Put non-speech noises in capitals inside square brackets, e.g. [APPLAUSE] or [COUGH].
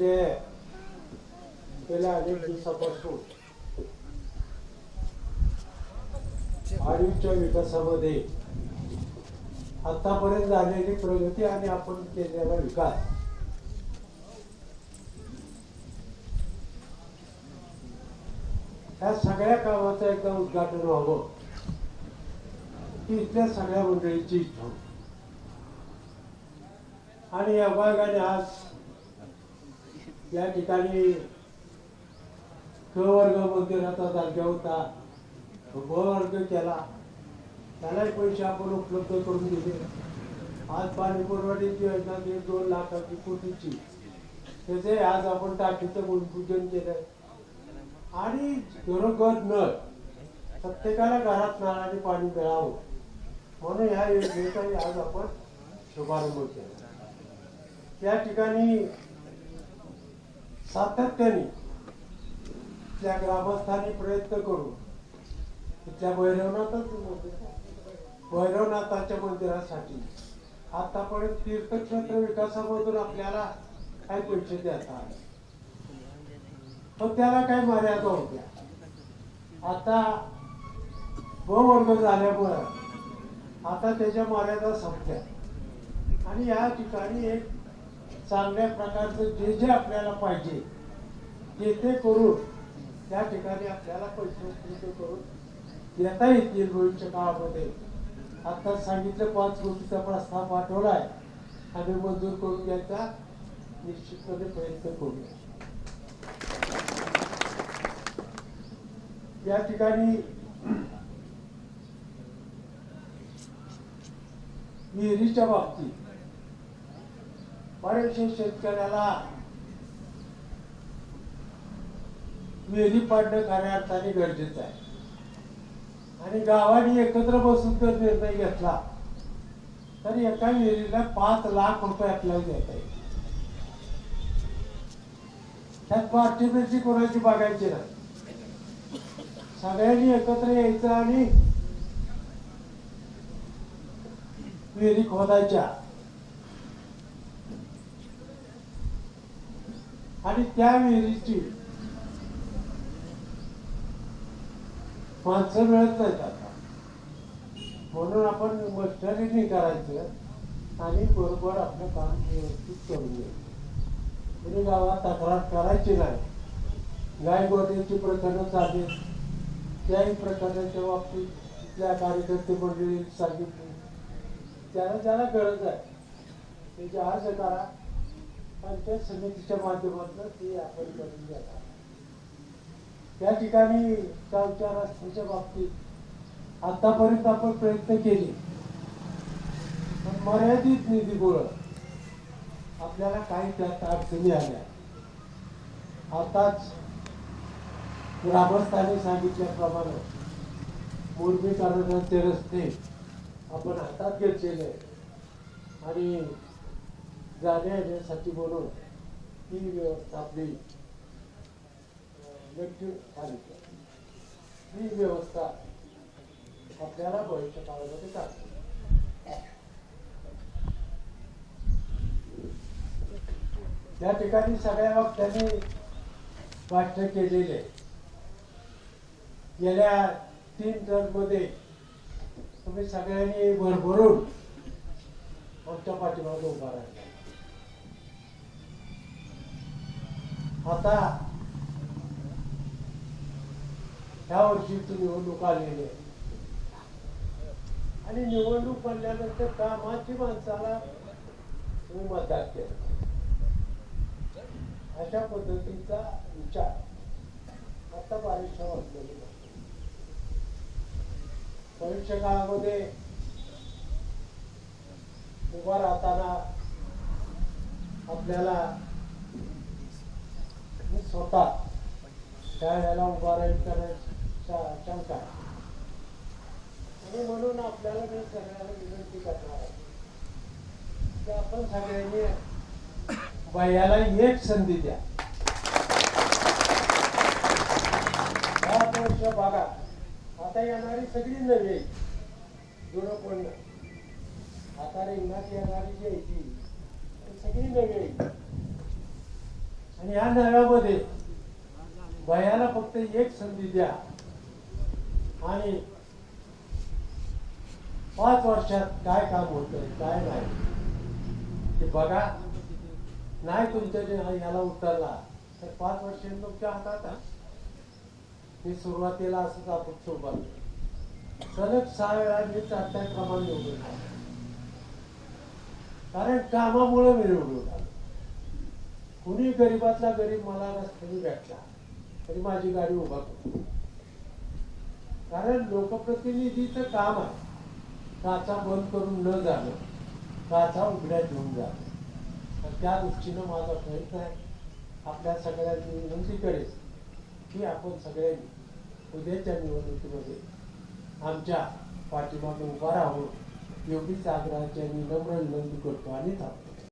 म्हणजे गेल्या अनेक दिवसापासून आयुच्या विकासामध्ये. आतापर्यंत झालेली प्रगती आणि आपण केलेला विकास. ह्या सगळ्या कामाचं एकदा उद्घाटन व्हावं. ही इथल्या सगळ्या मंडळीची इच्छा आणि या भागाने आज या ठिकाणी क वर्ग मंदिराचा दर्जा होता ब वर्ग केला. त्यालाही पैसे आपण उपलब्ध करून दिले. आज पाणी पुरवठ्याची योजना दीड दोन लाखाची कोटीची. त्याचे आज आपण टाकीचं भूमिपूजन केलं आणि घरोघर नळ. प्रत्येकाला घरात नळाने पाणी मिळावं. म्हणून ह्या योजनेचाही आज आपण शुभारंभ केला. त्या ठिकाणी सातत्याने त्या ग्रामस्थांनी प्रयत्न करून तिथल्या भैरवनाथच भैरवनाथाच्या मंदिरासाठी आतापर्यंत तीर्थक्षेत्र विकासामधून आपल्याला काही पैसे देता पण त्याला काही मर्यादा होत्या. आता ब वर्ग झाल्यामुळं आता त्याच्या मर्यादा संपल्या. आणि या ठिकाणी एक चांगल्या प्रकारचं जे जे आपल्याला पाहिजे ते ते करून त्या ठिकाणी आपल्याला पैसे करून देता येतील भविष्य काळामध्ये. आता सांगितलं पाच गोष्टीचा प्रस्ताव पाठवलाय. आम्ही मंजूर करून घ्यायचा. निश्चितपणे प्रयत्न करूया. या ठिकाणी [CLEARS THROAT] विहिरीच्या बाबतीत बऱ्याचशा शेतकऱ्याला वेली पाडणं खऱ्या अर्थाने गरजेचं आहे. आणि गावाने एकत्र बसून जर निर्णय घेतला तर एका विहिरीला पाच लाख रुपये आपल्याला देता येईल. त्यात पार्टी कोणाची बघायची नाही. सगळ्यांनी एकत्र यायचं आणि विहिरी खोदायच्या. आणि त्या विहिरीची माणसं मिळत नाहीत आता. म्हणून आपण मस्टरीने करायचं आणि बरोबर आपलं काम व्यवस्थित करून घ्यायचं. म्हणजे गावात तक्रार करायची नाही. गाय गोट्याची प्रकरणं चालेल. त्याही प्रकरणाच्या बाबतीत त्या कार्यकर्ते मंडळी सांगितली. त्याला ज्याला गरज आहे. त्याची अर्ज करा पंचायत समितीच्या माध्यमातून ते आपण करून घेणार. त्या ठिकाणी गावच्या रस्त्याच्या बाबतीत आतापर्यंत आपण प्रयत्न केले. पण मर्यादित निधीमुळं आपल्याला काही त्यात अडचणी आल्या. आताच ग्रामस्थांनी सांगितल्याप्रमाणे मुरमीकरणाचे रस्ते आपण हातात घेतलेले आणि जाण्या येण्यासाठी म्हणून ही व्यवस्था आपली मृत्यू झाली ही व्यवस्था आपल्याला भविष्य काळामध्ये करते त्या ठिकाणी सगळ्या वक्त्यांनी भाष्य केलेले गेल्या तीन टर्ममध्ये तुम्ही सगळ्यांनी भरभरून आमच्या पाठीमागे उभा राहिला. आता ह्या वर्षीची निवडणूक आलेली आहे. आणि निवडणूक पडल्यानंतर कामाची माणसाला तुम्ही केलं अशा पद्धतीचा विचार आता बारीकशा वाटलेला भविष्य काळामध्ये उभा राहताना आपल्याला स्वतः त्या ह्याला उभा राहील करायचा शंका. आणि म्हणून आपल्याला मी सगळ्यांना विनंती करणार आहे की आपण सगळ्यांनी बायाला एक संधी द्या. वर्ष बघा आता येणारी सगळी नवी आहे. कोण आता रिंगणात येणारी जी आहे ती सगळी नवी आणि या नव्यामध्ये वयाला फक्त एक संधी द्या. आणि पाच वर्षात काय काम होतंय काय नाही ते बघा. नाही तुमच्या जे याला उतरला तर पाच वर्ष तुमच्या हातात मी सुरुवातीला असंच आपण सोबत सलग सहा वेळा मी चालत्या क्रमांक निवडून कारण कामामुळे मी निवडून कुणी गरीबातला गरीब मला रस्त्याने भेटला तरी माझी गाडी उभा करतो कारण लोकप्रतिनिधीचं काम आहे. काचा बंद करून न जाणं काचा उघड्या घेऊन जाणं. तर त्या दृष्टीनं माझा प्रयत्न आहे आपल्या सगळ्यांनी विनंती करेल की आपण सगळ्यांनी उद्याच्या निवडणुकीमध्ये आमच्या पाठीमागे उभा राहून योगीच आग्रहाची आणि नम्र विनंती करतो आणि थांबतो.